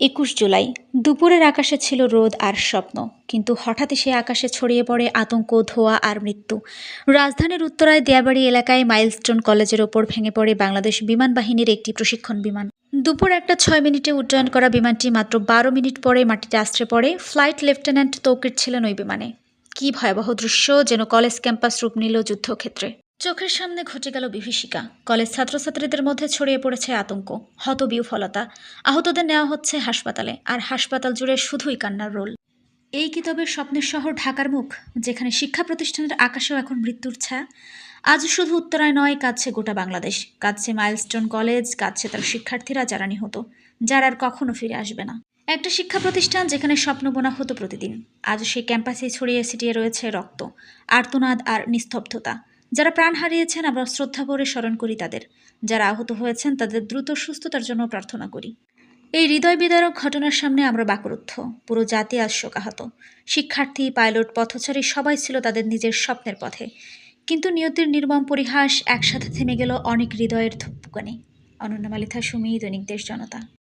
একুশ জুলাই। দুপুরের আকাশে ছিল রোদ আর স্বপ্ন, কিন্তু হঠাৎই সে আকাশে ছড়িয়ে পড়ে আতঙ্ক, ধোয়া আর মৃত্যু। রাজধানীর উত্তরায় দেয়াবাড়ি এলাকায় মাইলস্টোন কলেজের ওপর ভেঙে পড়ে বাংলাদেশ বিমান বাহিনীর একটি প্রশিক্ষণ বিমান। দুপুর একটা ছয় মিনিটে উড্ডয়ন করা বিমানটি মাত্র বারো মিনিট পরে মাটিতে আশ্রে পড়ে। ফ্লাইট লেফটেন্যান্ট তৌকির ছিলেন ওই বিমানে। কি ভয়াবহ দৃশ্য, যেন কলেজ ক্যাম্পাস রূপ নিল যুদ্ধক্ষেত্রে। চোখের সামনে ঘটে গেল বিভীষিকা। কলেজ ছাত্রছাত্রীদের মধ্যে ছড়িয়ে পড়েছে আতঙ্ক, হতবিহ্বলতা। আহতদের নেওয়া হচ্ছে হাসপাতালে, আর হাসপাতাল জুড়ে শুধুই কান্নার রোল। এই কি তবে স্বপ্নের শহর ঢাকার মুখ, যেখানে শিক্ষা প্রতিষ্ঠানের আকাশেও এখন মৃত্যুর ছায়া। আজ শুধু উত্তরায় নয়, কাঁদছে গোটা বাংলাদেশ। কাঁদছে মাইলস্টোন কলেজ, কাঁদছে তার শিক্ষার্থীরা যারা নিহত, যারা আর কখনো ফিরে আসবে না। একটা শিক্ষা প্রতিষ্ঠান যেখানে স্বপ্ন বোনা হতো প্রতিদিন। আজ সেই ক্যাম্পাসে ছড়িয়ে ছিটিয়ে রয়েছে রক্ত, আর্তনাদ আর নিস্তব্ধতা। যারা প্রাণ হারিয়েছেন, আমরা শ্রদ্ধা করে স্মরণ করি তাদের। যারা আহত হয়েছেন, তাদের দ্রুত সুস্থতার জন্য প্রার্থনা করি। এই হৃদয় বিদারক ঘটনার সামনে আমরা বাকরুদ্ধ। পুরো জাতি আজ শোকাহত। শিক্ষার্থী, পাইলট, পথচারী সবাই ছিল তাদের নিজের স্বপ্নের পথে। কিন্তু নিয়তির নির্মম পরিহাস একসাথে থেমে গেল অনেক হৃদয়ের ধুপকানি। অনন্য মালিথা, সুমি, দৈনিক দেশ জনতা।